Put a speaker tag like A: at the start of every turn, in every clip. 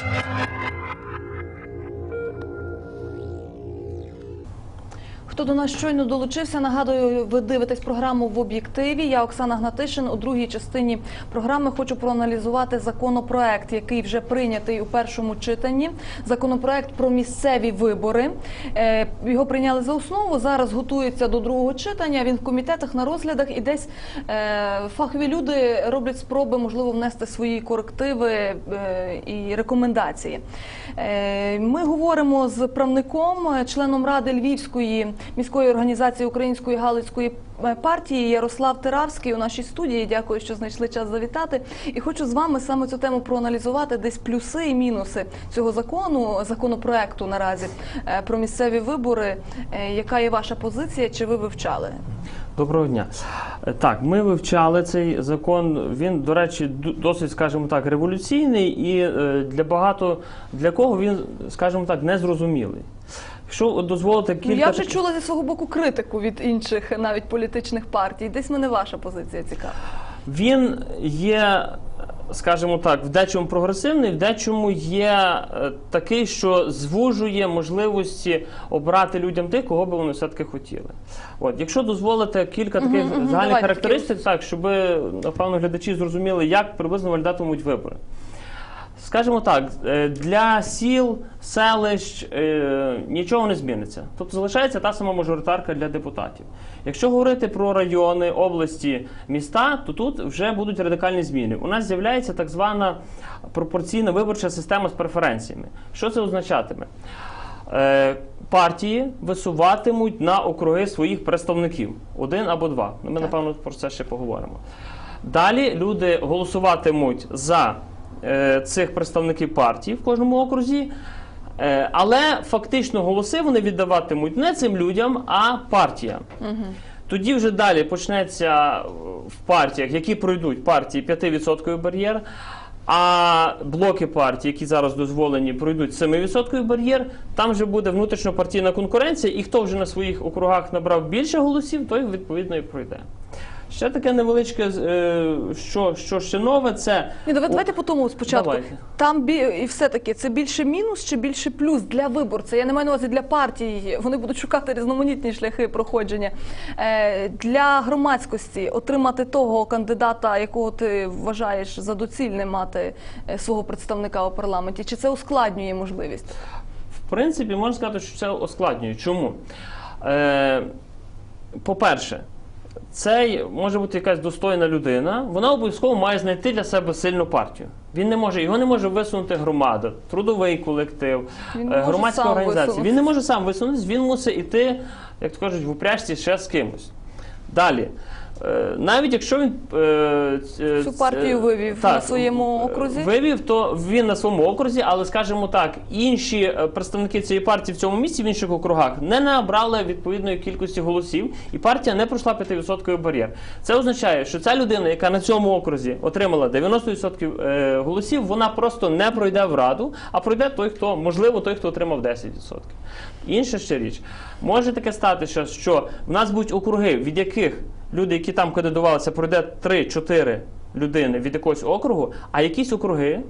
A: Thank you. Хто до нас щойно долучився, нагадую, ви дивитесь програму в об'єктиві. Я Оксана Гнатишин. У другій частині програми хочу проаналізувати законопроект, який вже прийнятий у першому читанні. Законопроект про місцеві вибори. Е, Його прийняли за основу. Зараз готується до другого читання. Він в комітетах на розглядах і десь е, фахові люди роблять спроби, можливо, внести свої корективи е, і рекомендації. Ми говоримо з правником, членом ради Львівської міської організації Української Галицької е, партії Ярослав Тиравський у нашій студії. Дякую, що знайшли час завітати. І хочу з вами саме цю тему проаналізувати десь плюси і мінуси цього закону, законопроекту наразі е, про місцеві вибори. Е, Яка є ваша позиція? Чи ви вивчали?
B: Доброго дня. Е, Так, ми вивчали цей закон. Він, до речі, досить, скажімо так, революційний і е, для багато для кого він, скажімо так, незрозумілий. Якщо дозволити
A: Ну,
B: кілька
A: я вже чула зі свого боку критику від інших навіть політичних партій. Десь мене ваша позиція цікава.
B: Він є, скажімо так, в дечому прогресивний, в дечому є е, такий, що звужує можливості обрати людям тих, кого би вони все-таки хотіли. От, якщо дозволите кілька таких загальних характеристик, так, щоб напевно глядачі зрозуміли, як приблизно виглядатимуть вибори. Скажімо так, е, для сіл, селищ е, нічого не зміниться. Тобто залишається та сама мажоритарка для депутатів. Якщо говорити про райони, області, міста, то тут вже будуть радикальні зміни. У нас з'являється так звана пропорційна виборча система з преференціями. Що це означатиме? Е, Партії висуватимуть на округи своїх представників один або два. Ми, напевно, про це ще поговоримо. Далі люди голосуватимуть за цих представників партії в кожному окрузі, е, але фактично голоси вони віддаватимуть не цим людям, а партіям. Тоді вже далі почнеться е, в партіях, які пройдуть партії 5% бар'єр. А блоки партій, які зараз дозволені, пройдуть 7% бар'єр. Там вже буде внутрішньопартійна конкуренція, і хто вже на своїх округах набрав більше голосів, той відповідно і пройде. Ще таке невеличке, е, що, що ще нове, це
A: Ні, давай- давайте по тому спочатку.
B: Давайте.
A: Там бі... і все-таки це більше мінус чи більше плюс для виборця? Я не маю на увазі для партій. Вони будуть шукати різноманітні шляхи проходження. Е, для громадськості отримати того кандидата, якого ти вважаєш за доцільне мати е, свого представника у парламенті. Чи це ускладнює можливість?
B: В принципі, можна сказати, що це ускладнює. Чому? Е, по-перше, цей може бути якась достойна людина, вона обов'язково має знайти для себе сильну партію. Він не може, його не може висунути громада, трудовий колектив,
A: Він не
B: е,
A: може
B: громадська
A: сам
B: організація. Він не може сам висунутися, він мусить іти, як то кажуть, в упряжці ще з кимось. Далі. Е, Навіть якщо він е,
A: Цю партію вивів
B: так,
A: на своєму
B: е,
A: окрузі?
B: Вивів, то він на своєму окрузі, але скажімо так, інші е, представники цієї партії в цьому місці в інших округах не набрали відповідної кількості голосів, і партія не пройшла 5% бар'єр. Це означає, що ця людина, яка на цьому окрузі отримала 90% е, голосів, вона просто не пройде в раду, а пройде той, хто можливо, той, хто отримав 10%. Інша ще річ, може таке статися, що в нас будуть округи, від яких люди, які там кандидувалися, пройде 3-4 людини від якогось округу, а якісь округи.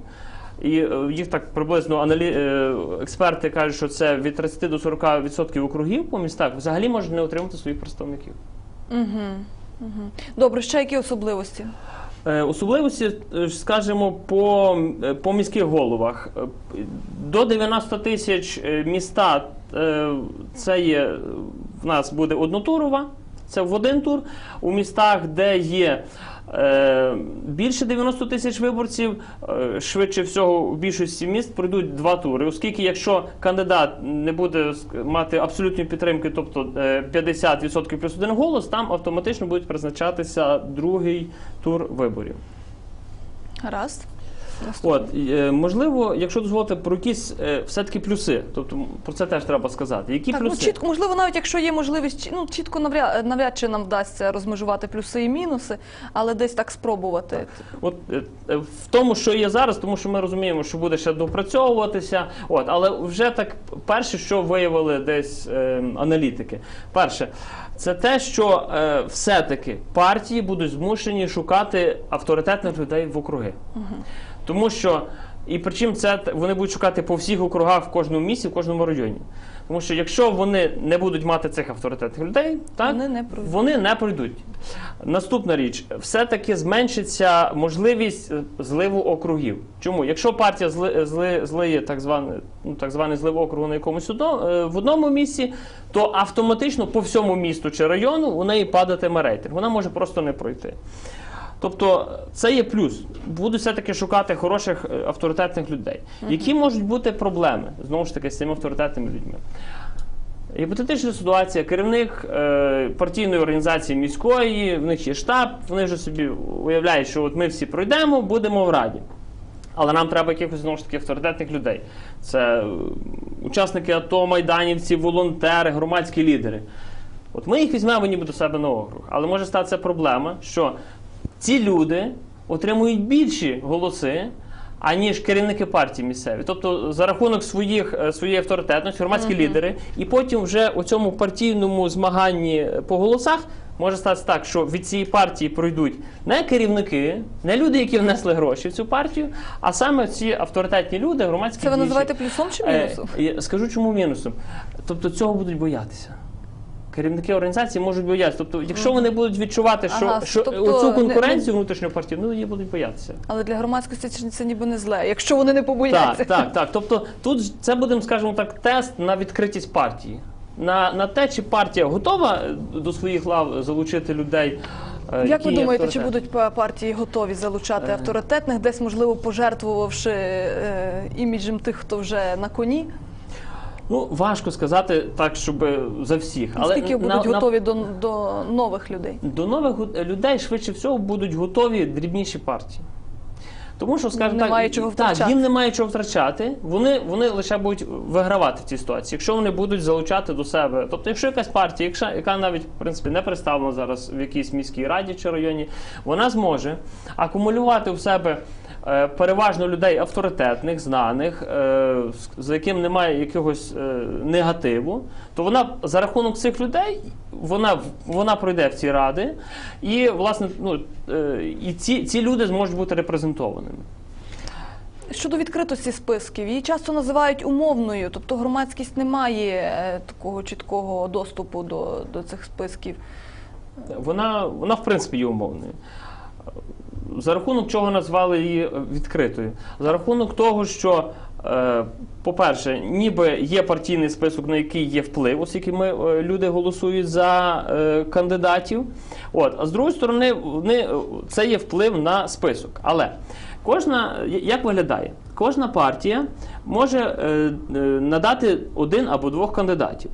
B: І е, їх так приблизно аналі... е, експерти кажуть, що це від 30 до 40% округів по містах взагалі можуть не отримати своїх представників.
A: Угу. Угу. Добре, ще які особливості?
B: Е, Особливості, скажімо, по, по міських головах. До 90 тисяч міста це є, в нас буде однотурова, це в один тур. У містах, де є е, більше 90 тисяч виборців, е, швидше всього в більшості міст пройдуть два тури. Оскільки, якщо кандидат не буде мати абсолютної підтримки, тобто е, 50% плюс один голос, там автоматично буде призначатися другий тур виборів.
A: Гаразд.
B: От е, можливо, якщо дозволите про якісь е, все-таки плюси, тобто про це теж треба сказати. Які
A: Так, ну чітко, можливо, навіть якщо є можливість, ну чітко навряд, навряд чи нам вдасться розмежувати плюси і мінуси, але десь так спробувати.
B: От е, в тому, що є зараз, тому що ми розуміємо, що буде ще допрацьовуватися. От, але вже так перше, що виявили десь е, аналітики. Перше, це те, що е, все-таки партії будуть змушені шукати авторитетних людей в округи. Тому що І причому це вони будуть шукати по всіх округах в кожному місці, в кожному районі. Тому що якщо вони не будуть мати цих авторитетних людей, так
A: Вони не пройдуть.
B: вони не пройдуть. Наступна річ, все-таки зменшиться можливість е, зливу округів. Чому? Якщо партія зли, зли, злиє так званий, ну, так званий злив округу на якомусь одно, е, в одному місці, то автоматично по всьому місту чи району у неї падатиме рейтинг. Вона може просто не пройти. Тобто це є плюс. Будуть все-таки шукати хороших е, авторитетних людей. Які можуть бути проблеми знову ж таки з цими авторитетними людьми? Гіпотетична ситуація, керівник е, партійної організації міської, в них є штаб, вони вже собі уявляють, що от ми всі пройдемо, будемо в раді. Але нам треба якихось знову ж таки авторитетних людей. Це е, учасники АТО, майданівці, волонтери, громадські лідери. От ми їх візьмемо ніби до себе на округ. Але може статися проблема, що ці люди отримують більші голоси, аніж керівники партії місцеві. Тобто за рахунок своїх, е, своєї авторитетності, громадські лідери, і потім вже у цьому партійному змаганні по голосах може статися так, що від цієї партії пройдуть не керівники, не люди, які внесли гроші в цю партію, а саме ці авторитетні люди, громадські
A: Це ви називаєте плюсом чи
B: Е,
A: мінусом?
B: скажу, чому мінусом. Тобто цього будуть боятися. Керівники організації можуть боятися. Тобто, якщо вони будуть відчувати, що,
A: Ага,
B: що
A: тобто
B: цю конкуренцію внутрішньої партії, ну її будуть боятися.
A: Але для громадськості це- це ніби не зле, якщо вони не побояться.
B: Так, так, так. Тобто тут це будемо, скажімо так, тест на відкритість партії. На, на те, чи партія готова е, до своїх лав залучити людей. е,
A: Як
B: які
A: ви думаєте, чи будуть па- партії готові залучати
B: Е.
A: авторитетних, десь можливо пожертвувавши е, іміджем тих, хто вже на коні?
B: Ну, важко сказати так, щоб за всіх.
A: Наскільки
B: на-
A: будуть
B: на-
A: готові до, до нових людей?
B: До нових людей швидше всього будуть готові дрібніші партії. Тому що, скажімо так,
A: немає чого
B: так, їм немає чого втрачати, вони, вони лише будуть вигравати в цій ситуації, якщо вони будуть залучати до себе. Тобто, якщо якась партія, якщо, яка навіть в принципі не представлена зараз в якійсь міській раді чи районі, вона зможе акумулювати в себе. Е, Переважно людей авторитетних, знаних, е, за яким немає якогось е, негативу, то вона за рахунок цих людей вона, вона пройде в ці ради, і власне ну, і ці, ці люди зможуть бути репрезентованими.
A: Щодо відкритості списків, її часто називають умовною, тобто громадськість не має такого чіткого доступу до, до цих списків.
B: Вона, вона в принципі є умовною. За рахунок чого назвали її е, відкритою? За рахунок того, що, е, по-перше, ніби є партійний список, на який є вплив, оскільки ми, е, люди голосують за кандидатів. От, а з другої сторони, вони, це є вплив на список. Але кожна, як виглядає? Кожна партія може надати один або двох кандидатів.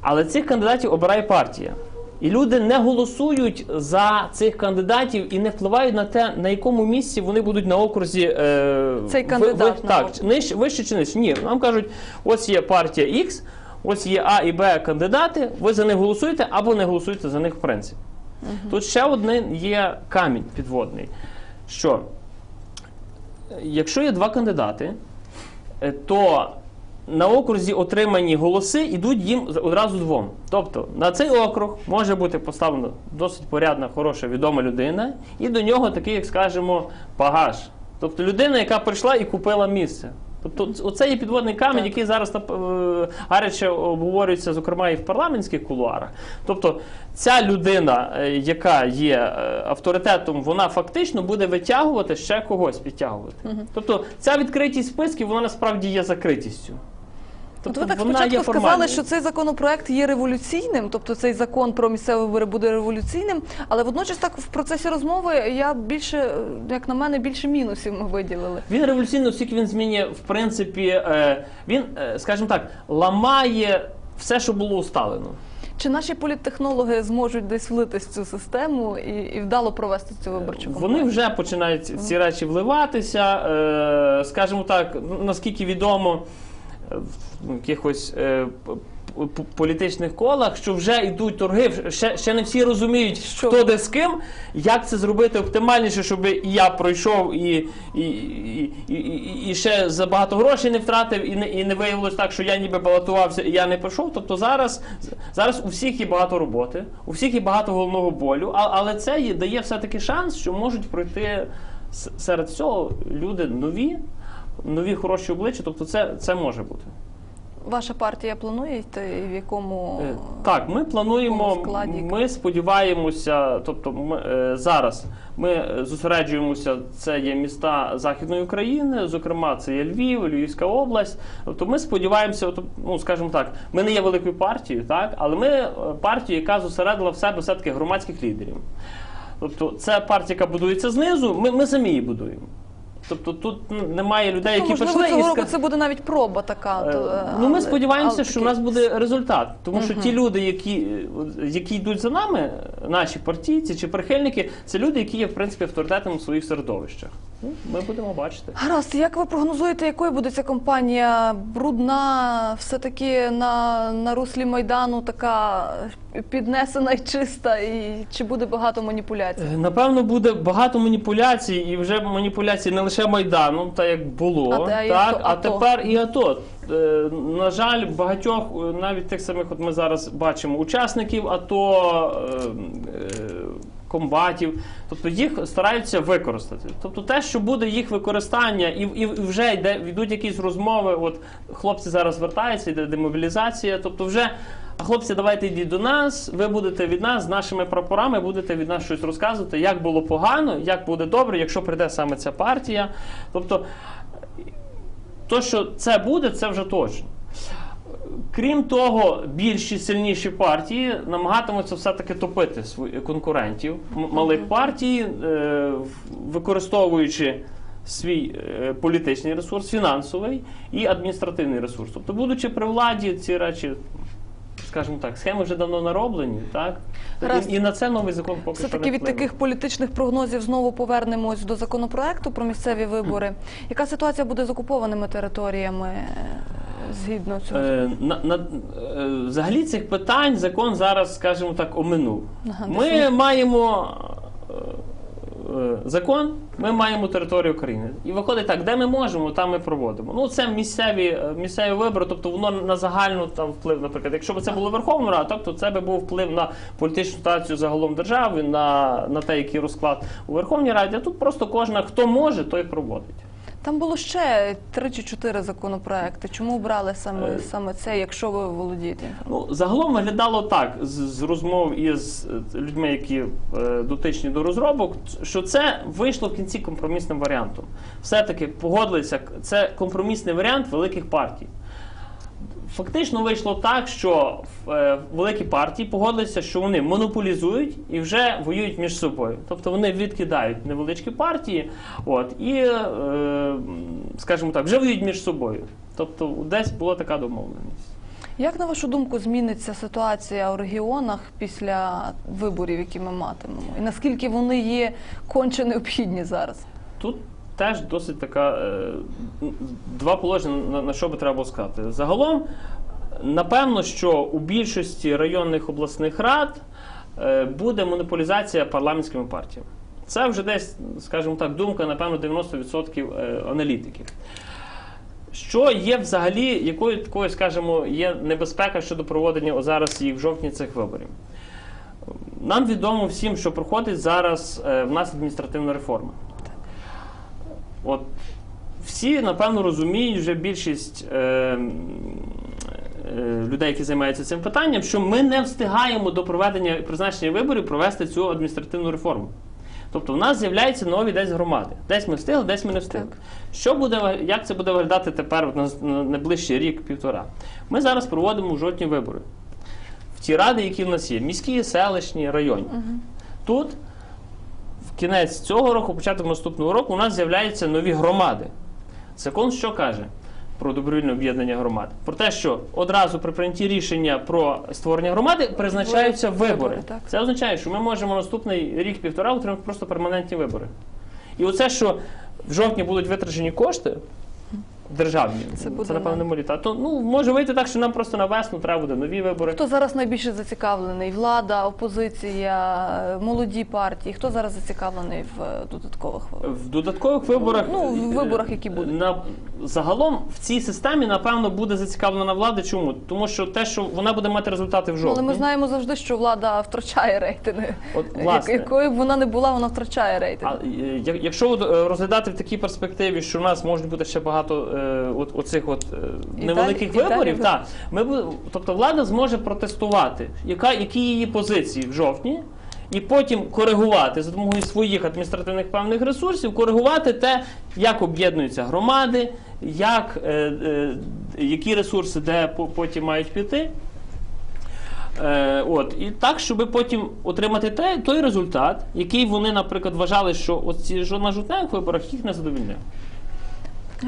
B: Але цих кандидатів обирає партія. І люди не голосують за цих кандидатів і не впливають на те, на якому місці вони будуть на окрузі. Е,
A: Цей кандидат
B: ви-
A: на
B: так, нижче, вище чи нижче. Ні, нам кажуть, ось є партія X, ось є А і Б кандидати, ви за них голосуєте або не голосуєте за них в принципі. Тут ще один є камінь підводний. Що якщо є два кандидати, е, то на окрузі отримані голоси йдуть їм одразу двом. Тобто на цей округ може бути поставлена досить порядна, хороша, відома людина, і до нього такий, як скажемо, багаж. Тобто людина, яка прийшла і купила місце. Тобто, оце є підводний камінь,
A: Так.
B: який зараз е, гаряче обговорюється, зокрема, і в парламентських кулуарах. Тобто, ця людина, е, яка є е, авторитетом, вона фактично буде витягувати ще когось підтягувати. Тобто, ця відкритість списків, вона насправді є закритістю.
A: От ви так
B: вона
A: спочатку сказали, що цей законопроект є революційним, тобто цей закон про місцеві вибори буде революційним, але водночас так в процесі розмови я більше, е, як на мене, більше мінусів ми виділили.
B: Він революційний, оскільки він змінює, в принципі, е, він, е, скажімо так, ламає все, що було усталено.
A: Чи наші політтехнологи зможуть десь влитись в цю систему і, і вдало провести цю виборчу
B: Вони вже починають ці- речі вливатися. Е, скажімо так, ну, наскільки відомо е, в якихось е, політичних колах, що вже йдуть торги, ще, ще не всі розуміють,
A: Що?
B: хто де з ким, як це зробити оптимальніше, щоб і я пройшов і, і, і, і, і, ще за багато грошей не втратив, і не, і не виявилось так, що я ніби балотувався і я не пройшов. Тобто зараз, зараз у всіх є багато роботи, у всіх є багато головного болю, а, але це є, дає все-таки шанс, що можуть пройти серед всього люди нові, нові хороші обличчя, тобто це, це може бути.
A: Ваша партія планує йти в якому
B: Е, Так, ми плануємо,
A: складі?
B: ми сподіваємося, тобто ми, е, зараз ми зосереджуємося, це є міста Західної України, зокрема, це є Львів, Львівська область. Тобто ми сподіваємося, ну скажімо так, ми не є великою партією, так, але ми е, партія, яка зосередила в себе все-таки громадських лідерів. Тобто це партія, яка будується знизу, ми, ми самі її будуємо. Тобто тут немає людей,
A: Ну,
B: які
A: можливо,
B: пішли
A: цього
B: і
A: року це буде навіть проба така.
B: Е,
A: то, е,
B: Ну, ми
A: але-
B: сподіваємося,
A: але
B: що у нас буде результат. Тому що ті люди, які, е, які йдуть за нами, наші партійці чи прихильники, це люди, які є в принципі авторитетом у своїх середовищах. Ну, Ми будемо бачити.
A: Гаразд, як ви прогнозуєте, якою буде ця кампанія? Брудна, все-таки на, на руслі Майдану така піднесена і чиста, і чи буде багато маніпуляцій?
B: Е, Напевно, буде багато маніпуляцій, і вже маніпуляцій не лише Майдану, так як було,
A: А
B: так,
A: АТО.
B: а тепер і АТО. Е, На жаль, багатьох, е, навіть тих самих, от ми зараз бачимо, учасників АТО, е, комбатів, тобто їх стараються використати. Тобто те, що буде їх використання, і, і вже йде, йдуть якісь розмови, от хлопці зараз звертаються, йде демобілізація, тобто вже. А хлопці, давайте йдіть до нас, ви будете від нас з нашими прапорами, будете від нас щось розказувати, як було погано, як буде добре, якщо прийде саме ця партія. Тобто, то, що це буде, це вже точно. Крім того, більші сильніші партії намагатимуться все-таки топити конкурентів малих партій, е, використовуючи свій е, політичний ресурс, фінансовий і адміністративний ресурс. Тобто, будучи при владі, ці речі, скажімо так, схеми вже давно нароблені, так? І, і на це новий закон поки що
A: Все-таки
B: не
A: від
B: вплине.
A: таких політичних прогнозів знову повернемось до законопроекту про місцеві вибори. Яка ситуація буде з окупованими територіями е, згідно цього?
B: Е, на, на, е, взагалі цих питань закон зараз, скажімо так, оминув.
A: Ага,
B: Ми маємо закон, ми маємо територію України. І виходить так, де ми можемо, там ми проводимо. Ну, це місцеві, е, місцеві вибори, тобто воно на загальну там вплив, наприклад. Якщо б це було Верховна Рада, тобто то це би був вплив на політичну ситуацію загалом держави, на, на те, який розклад у Верховній Раді. А тут просто кожна, хто може, той проводить.
A: Там було ще три чи чотири законопроекти. Чому обрали саме,
B: Е.
A: саме це, якщо ви володієте?
B: Ну, загалом виглядало так з, з розмов із людьми, які е, дотичні до розробок, що це вийшло в кінці компромісним варіантом. Все-таки погодилися, це компромісний варіант великих партій. Фактично вийшло так, що е, великі партії погодилися, що вони монополізують і вже воюють між собою. Тобто вони відкидають невеличкі партії, от і, е, скажімо так, вже воюють між собою. Тобто десь була така домовленість.
A: Як на вашу думку зміниться ситуація у регіонах після виборів, які ми матимемо? І наскільки вони є конче необхідні зараз?
B: Тут теж досить така е, два положення, на, що би треба було сказати. Загалом, напевно, що у більшості районних обласних рад е, буде монополізація парламентськими партіями. Це вже десь, скажімо так, думка, напевно, 90% е, аналітиків. Що є взагалі, якою такою, скажімо, є небезпека щодо проводення зараз їх в жовтні цих виборів? Нам відомо всім, що проходить зараз в нас адміністративна реформа. От всі, напевно, розуміють, вже більшість е, е, людей, які займаються цим питанням, що ми не встигаємо до проведення призначення виборів провести цю адміністративну реформу. Тобто в нас з'являються нові десь громади. Десь ми встигли, десь ми не встигли.
A: Так.
B: Що буде, як це буде виглядати тепер на, на найближчий рік-півтора? Ми зараз проводимо в жовтні вибори. В ті ради, які в нас є, міські, селищні, районні. Тут в кінець цього року, початок наступного року, у нас з'являються нові громади. Закон що каже про добровільне об'єднання громад? Про те, що одразу при прийнятті рішення про створення громади призначаються
A: Вибори,
B: вибори. Це означає, що ми можемо наступний рік-півтора отримати просто перманентні вибори. І оце, що в жовтні будуть витрачені кошти, державні.
A: Це буде Це
B: напевно
A: на-
B: не малі. То ну може вийти так, що нам просто на весну треба буде нові вибори.
A: Хто зараз найбільше зацікавлений? Влада, опозиція, молоді партії? Хто зараз зацікавлений в е, додаткових виборах?
B: В додаткових виборах
A: Ну, в
B: е,
A: виборах, які будуть.
B: на загалом в цій системі напевно буде зацікавлена влада. Чому? Тому що те, що вона буде мати результати в
A: Ну,
B: жовтні.
A: Але ми знаємо завжди, що влада втрачає рейтинги.
B: От, власне.
A: Якою б вона не була, вона втрачає рейтинги.
B: А е, якщо розглядати в такій перспективі, що в нас можуть бути ще багато от, оцих от е, невеликих
A: далі-
B: виборів,
A: ви-
B: та, ми тобто влада зможе протестувати, яка, які її позиції в жовтні, і потім коригувати за допомогою своїх адміністративних певних ресурсів, коригувати те, як об'єднуються громади, як, е, е, які ресурси де потім мають піти. Е, от, і так, щоб потім отримати те, той результат, який вони, наприклад, вважали, що оці на жовтневих виборах їх не задовільняє.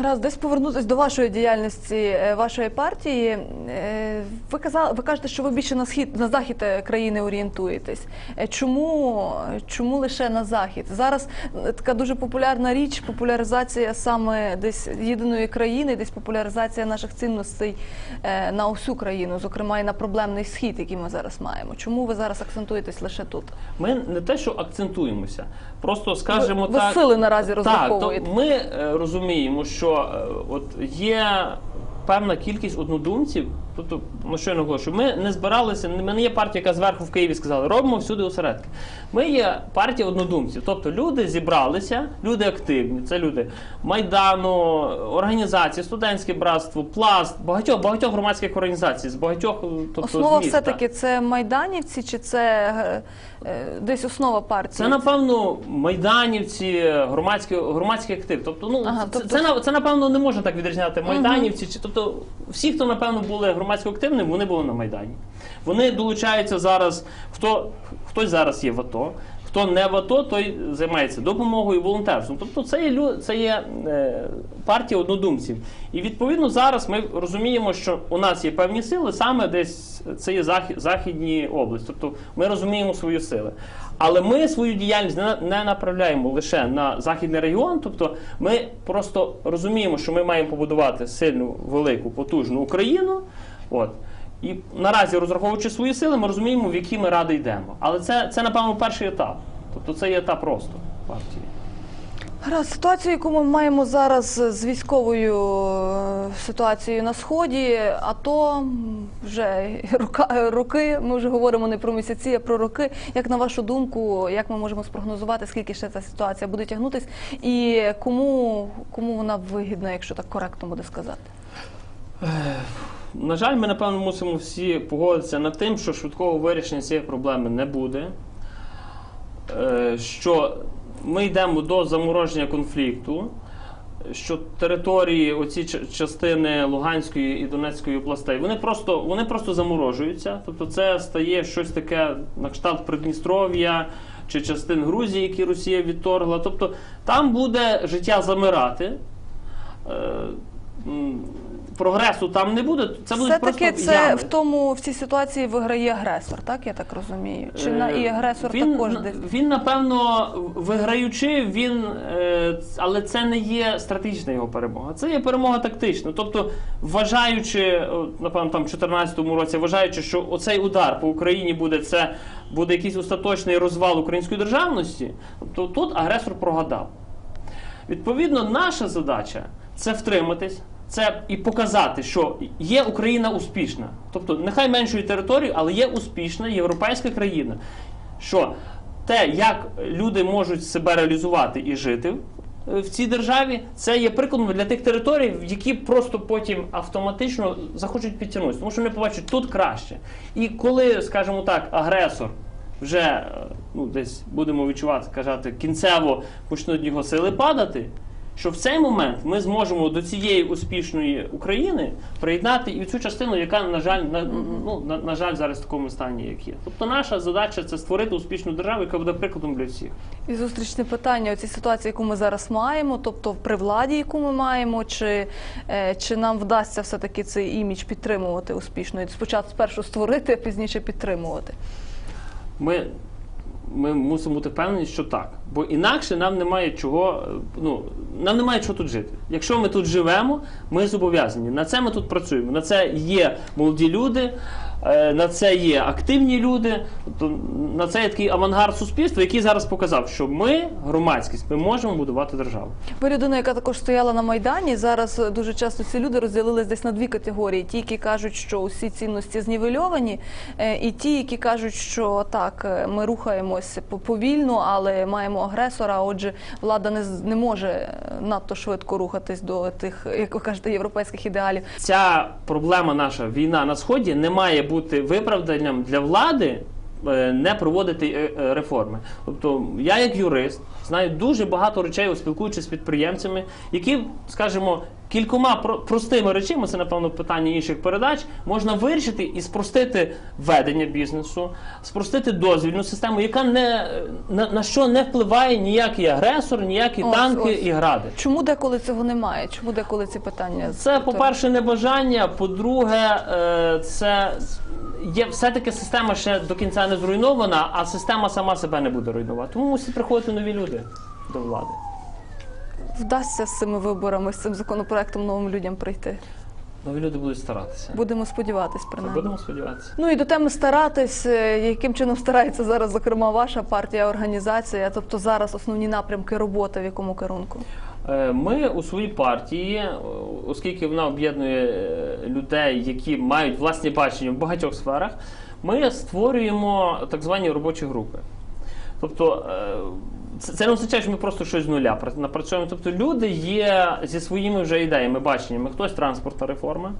A: Раз десь повернутися до вашої діяльності е, вашої партії. Е, Ви казали, ви кажете, що ви більше на схід на захід е, країни орієнтуєтесь. Чому, чому лише на захід? Зараз така дуже популярна річ, популяризація саме десь єдиної країни, десь популяризація наших цінностей на усю країну, зокрема і на проблемний схід, який ми зараз маємо. Чому ви зараз акцентуєтесь лише тут?
B: Ми не те, що акцентуємося, просто скажемо
A: ви
B: так.
A: сили наразі
B: Так, то ми розуміємо, що е, от є певна кількість однодумців. Тобто, ну що я наголошую, ми не збиралися, ми не є партія, яка зверху в Києві сказала, робимо всюди осередки. Ми є партія однодумців. Тобто люди зібралися, люди активні, це люди Майдану, організації, студентське братство, пласт, багатьох багатьох громадських організацій, з багатьох е, тобто,
A: Основа все-таки це майданівці, чи це е, десь основа партії?
B: Це напевно майданівці, громадський, громадський актив. Тобто, ну
A: Ага,
B: це,
A: тобто-
B: це, це напевно не можна так відрізняти майданівці. Чи тобто всі, хто напевно були громадсько активними, вони були на майдані. Вони долучаються зараз. Хто хтось зараз є в АТО. Хто не в АТО, той займається допомогою волонтерством. Тобто це є це є е, партія однодумців. І відповідно зараз ми розуміємо, що у нас є певні сили, саме десь це є захід, західні області. Тобто ми розуміємо свої сили. Але ми свою діяльність не, не направляємо лише на західний регіон. Тобто ми просто розуміємо, що ми маємо побудувати сильну, велику, потужну Україну. От. І наразі, розраховуючи свої сили, ми розуміємо, в які ми ради йдемо. Але це, це напевно, перший етап. Тобто це є етап росту партії.
A: Гаразд, ситуацію, яку ми маємо зараз з військовою е, ситуацією на сході, а то вже рока- е, роки. Ми вже говоримо не про місяці, а про роки. Як на вашу думку, як ми можемо спрогнозувати, скільки ще ця ситуація буде тягнутись, і кому, кому вона вигідна, якщо так коректно буде сказати?
B: На жаль, ми напевно мусимо всі погодитися над тим, що швидкого вирішення цієї проблеми не буде. Е, Що ми йдемо до замороження конфлікту, що території, оці частини Луганської і Донецької областей, вони просто, вони просто заморожуються. Тобто це стає щось таке на кшталт Придністров'я чи частин Грузії, які Росія відторгла. Тобто там буде життя замирати. Прогресу там не буде. Це будуть
A: Все
B: просто
A: таки це
B: ями.
A: в тому в цій ситуації виграє агресор, так я так розумію? Чи на і
B: Е,
A: агресор
B: він,
A: також десь?
B: Він, напевно, виграючи, він, е, але це не є стратегічна його перемога. Це є перемога тактична. Тобто, вважаючи, напевно, там в 2014 році, вважаючи, що оцей удар по Україні буде це буде якийсь остаточний розвал української державності, то тут агресор прогадав. Відповідно, наша задача це втриматись. Це і показати, що є Україна успішна. Тобто, нехай меншою територією, але є успішна європейська країна. Що те, як люди можуть себе реалізувати і жити в- в цій державі, це є прикладом для тих територій, які просто потім автоматично захочуть підтягнутися, тому що вони побачать тут краще. І коли, скажімо так, агресор вже е, ну, десь будемо відчувати, казати, кінцево почнуть його сили падати. Що в цей момент ми зможемо до цієї успішної України приєднати і цю частину, яка на жаль на, ну, на, на жаль зараз в такому стані, як є. Тобто наша задача це створити успішну державу, яка буде прикладом для всіх.
A: І зустрічне питання у цій ситуації, яку ми зараз маємо, тобто при владі, яку ми маємо, чи, е, чи нам вдасться все-таки цей імідж підтримувати успішно? І спочатку спершу створити, а пізніше підтримувати.
B: Ми, ми мусимо бути впевнені, що так. Бо інакше нам немає чого, ну нам немає чого тут жити. Якщо ми тут живемо, ми зобов'язані. На це ми тут працюємо. На це є молоді люди, е, на це є активні люди. Тобто на це є такий авангард суспільства, який зараз показав, що ми, громадськість, ми можемо будувати державу.
A: Ви людина, яка також стояла на майдані. Зараз дуже часто ці люди розділились десь на дві категорії: ті, які кажуть, що усі цінності знівельовані, е, і ті, які кажуть, що так, е, ми рухаємось по- повільно, але маємо агресора. Отже, влада не не може е, надто швидко рухатись до тих, як ви кажете, європейських ідеалів.
B: Ця проблема наша війна на сході не має бути виправданням для влади. е, Не проводити е, реформи. Тобто, я, як юрист, знаю дуже багато речей, спілкуючись з підприємцями, які, скажімо, кількома про- простими речами, це напевно питання інших передач, можна вирішити і спростити ведення бізнесу, спростити дозвільну систему, яка не на, на що не впливає ніякий агресор, ніякі
A: Ось,
B: танки
A: ось.
B: і гради.
A: Чому деколи цього немає? Чому деколи ці питання
B: Це, по-перше, небажання. По-друге, е, це є все-таки система ще до кінця не зруйнована, а система сама себе не буде руйнувати. Тому мусять приходити нові люди до влади.
A: Вдасться з цими виборами, з цим законопроектом новим людям прийти?
B: Нові люди будуть старатися.
A: Будемо сподіватись, принаймні.
B: Будемо сподіватися.
A: Ну і до теми старатись, е, яким чином старається зараз, зокрема, ваша партія, організація, тобто зараз основні напрямки роботи в якому керунку?
B: Е, Ми у своїй партії, е, оскільки вона об'єднує людей, які мають власні бачення в багатьох сферах, ми створюємо так звані робочі групи. Тобто це це не означає, що ми просто щось з нуля пра- напрацьовуємо. Тобто люди є зі своїми вже ідеями, баченнями. Хтось транспортна реформа,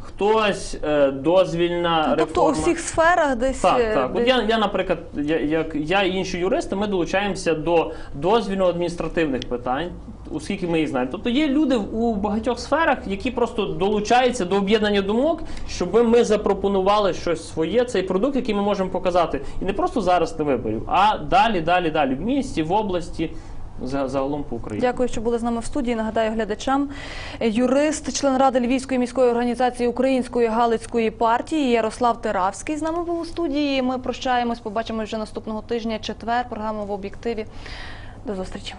B: хтось е, дозвільна
A: реформа тобто у всіх сферах десь
B: Так, так.
A: Десь...
B: От я, я, наприклад, я, як я і інші юристи, ми долучаємося до дозвільно-адміністративних питань, оскільки ми їх знаємо. Тобто є люди у багатьох сферах, які просто долучаються до об'єднання думок, щоб ми запропонували щось своє, цей продукт, який ми можемо показати, і не просто зараз на виборів, а далі, далі, далі в місті, в області, за- загалом по Україні.
A: Дякую, що були з нами в студії. Нагадаю глядачам. Е, Юрист, член ради Львівської міської організації Української Галицької партії Ярослав Теравський з нами був у студії. Ми прощаємось, побачимось вже наступного тижня. Четвер. Програма в об'єктиві. До зустрічі.